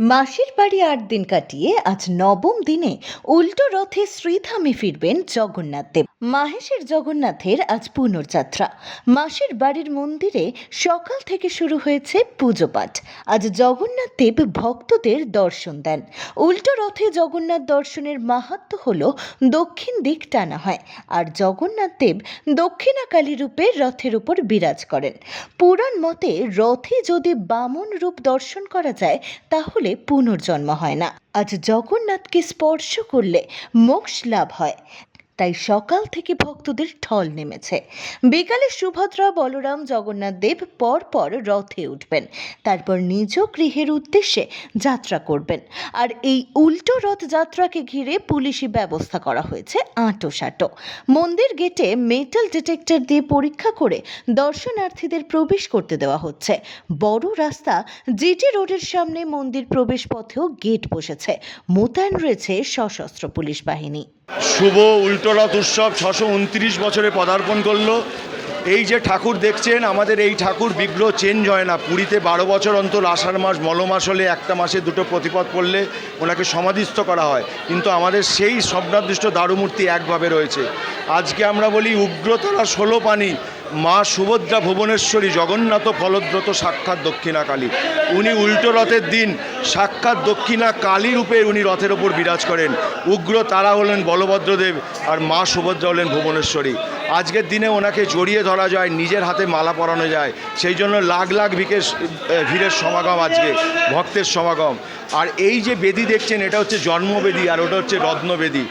মাসির বাড়ি আট দিন কাটিয়ে আজ নবম দিনে উল্টো রথে শ্রীধামে ফিরবেন জগন্নাথ দেব। মাহেশের জগন্নাথের আজ পুনর্যাত্রা। মাসির বাড়ির মন্দিরে সকাল থেকে শুরু হয়েছে পুজো পাঠ। আজ জগন্নাথ দেব ভক্তদের দর্শন দেন। উল্টো রথে জগন্নাথ দর্শনের মাহাত্ম হল দক্ষিণ দিক টানা হয়, আর জগন্নাথ দেব দক্ষিণাকালী রূপে রথের উপর বিরাজ করেন। পুরাণ মতে রথে যদি বামন রূপ দর্শন করা যায়, তাহলে পুনর্জন্ম হয় না। আজ জগন্নাথকে স্পর্শ করলে মোক্ষ লাভ হয়। তাই সকাল থেকে ভক্তদের ঢল নেমেছে। বিকালে সুভদ্রা, বলরাম, জগন্নাথ দেব পর পর রথে উঠবেন। তারপর নিজ গৃহের উদ্দেশ্যে যাত্রা করবেন। আর এই উল্টো রথ যাত্রাকে ঘিরে পুলিশি ব্যবস্থা করা হয়েছে আঁটো সাঁটো মন্দির গেটে মেটাল ডিটেক্টর দিয়ে পরীক্ষা করে দর্শনার্থীদের প্রবেশ করতে দেওয়া হচ্ছে। বড় রাস্তা জিটি রোডের সামনে মন্দির প্রবেশ পথেও গেট বসেছে। মোতায়েন রয়েছে সশস্ত্র পুলিশ বাহিনী। শুভ উল্টোরথ উৎসব ছশো উনত্রিশ বছরে পদার্পণ করল। এই যে ঠাকুর দেখছেন, আমাদের এই ঠাকুর বিগ্রহ চেঞ্জ হয় না। পুরীতে বারো বছর অন্তর আষাঢ় মাস মলমাস হলে একটা মাসে দুটো প্রতিপদ পড়লে ওনাকে সমাধিস্থ করা হয়। কিন্তু আমাদের সেই স্বপ্নাদৃষ্ট দারুমূর্তি একভাবে রয়েছে। আজকে আমরা বলি উগ্রতরা ষোলো পানি মা সুভদ্রা ভুবনেশ্বরী জগন্নাথ ফলদ্রত সাক্ষাৎ দক্ষিণা কালী উনি উল্টো রথের দিন সাক্ষাৎ দক্ষিণা কালী রূপে উনি রথের ওপর বিরাজ করেন। উগ্র তারা হলেন বলভদ্রদেব আর মা সুভদ্রা হলেন ভুবনেশ্বরী। আজকের দিনে ওনাকে জড়িয়ে ধরা যায়, নিজের হাতে মালা পরানো যায়। সেই জন্য লাখ লাখ ভিকের ভিড়ের সমাগম আজকে, ভক্তের সমাগম। আর এই যে বেদি দেখছেন, এটা হচ্ছে জন্মবেদী আর ওটা হচ্ছে রত্নবেদী।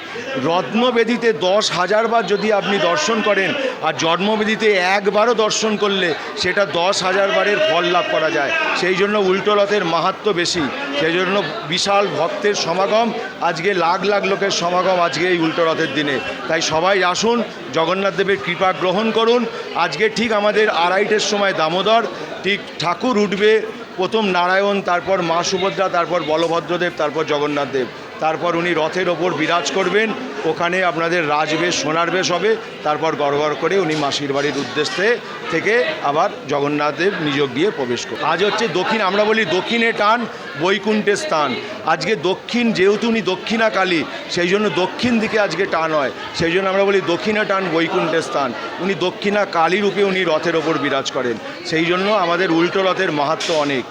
রত্নবেদীতে দশ হাজারবার যদি আপনি দর্শন করেন, আর জন্মবেদীতে একবারও দর্শন করলে সেটা দশ হাজার বারের ফল লাভ করা যায়। সেই জন্য উল্টো রথের মাহাত্ম বেশি। সেই জন্য বিশাল ভক্তের সমাগম, আজকে লাখ লাখ লোকের সমাগম আজকে এই উল্টো রথের দিনে। তাই সবাই আসুন জগন্নাথ দেবের কৃপা গ্রহণ করুন। আজকে ঠিক আমাদের আড়াইটের সময় দামোদর, ঠিক ঠাকুর উঠবে, প্রথম নারায়ণ, তারপর মা সুভদ্রা, তারপর বলভদ্রদেব, তারপর জগন্নাথ দেব। তারপর উনি রথের ওপর বিরাজ করবেন। ওখানে আপনাদের রাজবেশ সোনার বেশ হবে। তারপর গড়গড় করে উনি মাসির বাড়ির উদ্দেশ্যে থেকে আবার জগন্নাথ দেব নিযোগ দিয়ে প্রবেশ করবেন। আজ হচ্ছে দক্ষিণ, আমরা বলি দক্ষিণে টান বৈকুণ্ঠের স্থান। আজকে দক্ষিণ, যেহেতু উনি দক্ষিণা কালী সেই জন্য দক্ষিণ দিকে আজকে টান হয়। সেই জন্য আমরা বলি দক্ষিণা টান বৈকুণ্ঠের স্থান। উনি দক্ষিণা কালী রূপে উনি রথের ওপর বিরাজ করেন। সেই জন্য আমাদের উল্টো রথের মাহাত্ম অনেক।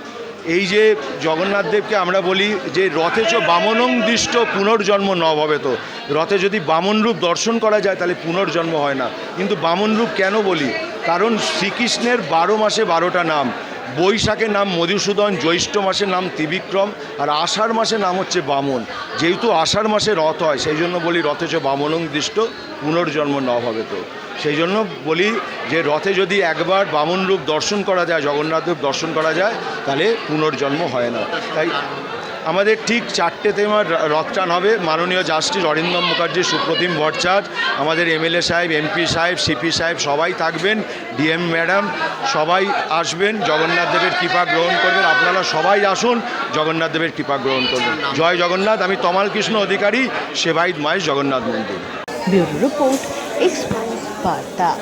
এই যে জগন্নাথ দেবকে আমরা বলি যে রথে চ বামনং দৃষ্ট পুনর্জন্ম ন তো রথে যদি বামন রূপ দর্শন করা যায় তাহলে পুনর্জন্ম হয় না। কিন্তু বামন রূপ কেন বলি? কারণ শ্রীকৃষ্ণের বারো মাসে বারোটা নাম। বৈশাখের নাম মধুসূদন, জ্যৈষ্ঠ মাসের নাম ত্রিবিক্রম, আর আষাঢ় মাসের নাম হচ্ছে বামন। যেহেতু আষাঢ় মাসে রথ হয়, সেই জন্য বলি রথে যে বামনং দৃষ্ট, পুনর্জন্ম ন হবে তো। সেই জন্য বলি যে রথে যদি একবার বামন রূপ দর্শন করা যায় জগন্নাথ রূপ দর্শন করা যায়, তাহলে পুনর্জন্ম হয় না। তাই আমাদের ঠিক চারটেতে আমার রথটান হবে। মাননীয় জাস্টিস অরিন্দম মুখার্জি, সুপ্রতিম ভট্টাচার্য, আমাদের এমএলএ সাহেব, এমপি সাহেব, সিপি সাহেব সবাই থাকবেন, ডিএম ম্যাডাম সবাই আসবেন, জগন্নাথ দেবের কৃপা গ্রহণ করবেন। আপনারা সবাই আসুন, জগন্নাথ দেবের কৃপা গ্রহণ করবেন। জয় জগন্নাথ। আমি তমাল কৃষ্ণ অধিকারী সেবাইত মায়ের জগন্নাথ মন্দির। বার্তা।